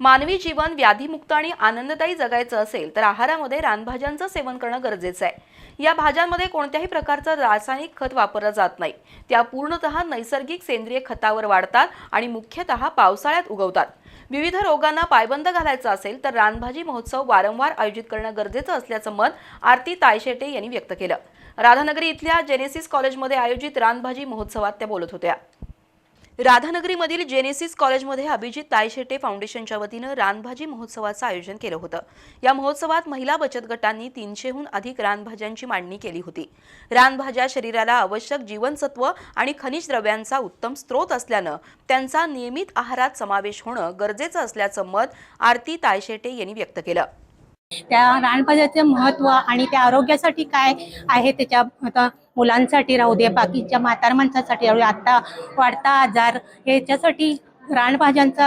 मानवी जीवन व्याधीमुक्त आणि आनंददायी जगायचं असेल तर आहारामध्ये रानभाज्यांचं सेवन करणं गरजेचं आहे. या भाज्यांमध्ये कोणत्याही प्रकारचं रासायनिक खत वापरलं जात नाही. त्या पूर्णतः नैसर्गिक सेंद्रिय खतावर वाढतात आणि मुख्यतः पावसाळ्यात उगवतात. विविध रोगांना पायबंद घालायचा असेल तर रानभाजी महोत्सव वारंवार आयोजित करणं गरजेचं असल्याचं मत आरती तायशेटे यांनी व्यक्त केलं. राधानगरी इथल्या जेनेसिस कॉलेजमध्ये आयोजित रानभाजी महोत्सवात त्या बोलत होत्या. राधानगरीमधील जेनेसिस कॉलेजमध्ये अभिजित तायशेटे फाउंडेशनच्या वतीनं रानभाजी महोत्सवाचं आयोजन केलं होतं. या महोत्सवात महिला बचत गटांनी तीनशेहून अधिक रानभाज्यांची मांडणी केली होती. रानभाज्या शरीराला आवश्यक जीवनसत्व आणि खनिज द्रव्यांचा उत्तम स्रोत असल्यानं त्यांचा नियमित आहारात समावेश होणं गरजेचं असल्याचं मत आरती तायशेटे यांनी व्यक्त केलं. त्या रानभाज्याचे महत्त्व आणि त्या आरोग्यासाठी काय आहे त्याच्या आता मुलांसाठी राहू दे बाकीच्या म्हातार माणसासाठी राहू दे. आता वाढता आजार ह्याच्यासाठी रानभाज्यांचा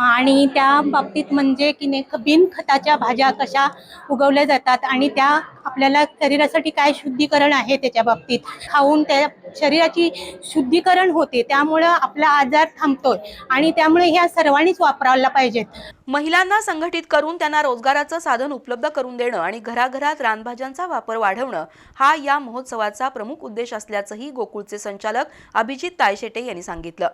आणि त्या बाबतीत म्हणजे की नाही बिनखताच्या भाज्या कशा उगवल्या जातात आणि त्या आपल्याला शरीरासाठी काय शुद्धीकरण आहे त्याच्या बाबतीत? खाऊन त्या शरीराची शुद्धीकरण होते त्यामुळं आपला आजार थांबतोय. आणि त्यामुळे ह्या सर्वांनीच वापरायला पाहिजेत. महिलांना संघटित करून त्यांना रोजगाराचं साधन उपलब्ध करून देणं आणि घराघरात रानभाज्यांचा वापर वाढवणं हा या महोत्सवाचा प्रमुख उद्देश असल्याचंही गोकुळचे संचालक अभिजित तायशेटे यांनी सांगितलं.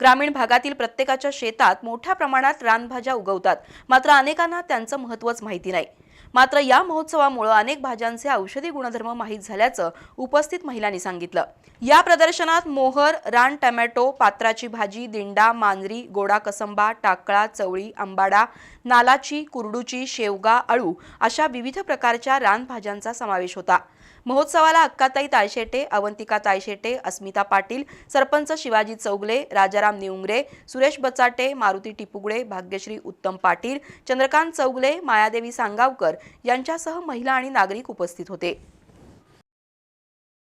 ग्रामीण भागातील प्रत्येकाच्या शेतात मोठ्या प्रमाणात रानभाज्या उगवतात मात्र अनेकांना त्यांचं महत्वच माहिती नाही. मात्र या महोत्सवामुळे अनेक भाज्यांचे औषधी गुणधर्म माहीत झाल्याचं उपस्थित महिलांनी सांगितलं. या प्रदर्शनात मोहर रान टमॅटो पात्राची भाजी दिंडा मांजरी गोडा कसंबा टाकळा चवळी आंबाडा नालाची कुरडूची शेवगा अळू अशा विविध प्रकारच्या रानभाज्यांचा समावेश होता. महोत्सवाला अक्काताई तायशेटे अवंतिका तायशेटे अस्मिता पाटील सरपंच शिवाजी चौगले राजाराम निउंगरे सुरेश बचाटे मारुती टिपुगळे भाग्यश्री उत्तम पाटील चंद्रकांत चौगले मायादेवी सांगावकर यांच्यासह महिला आणि नागरिक उपस्थित होते.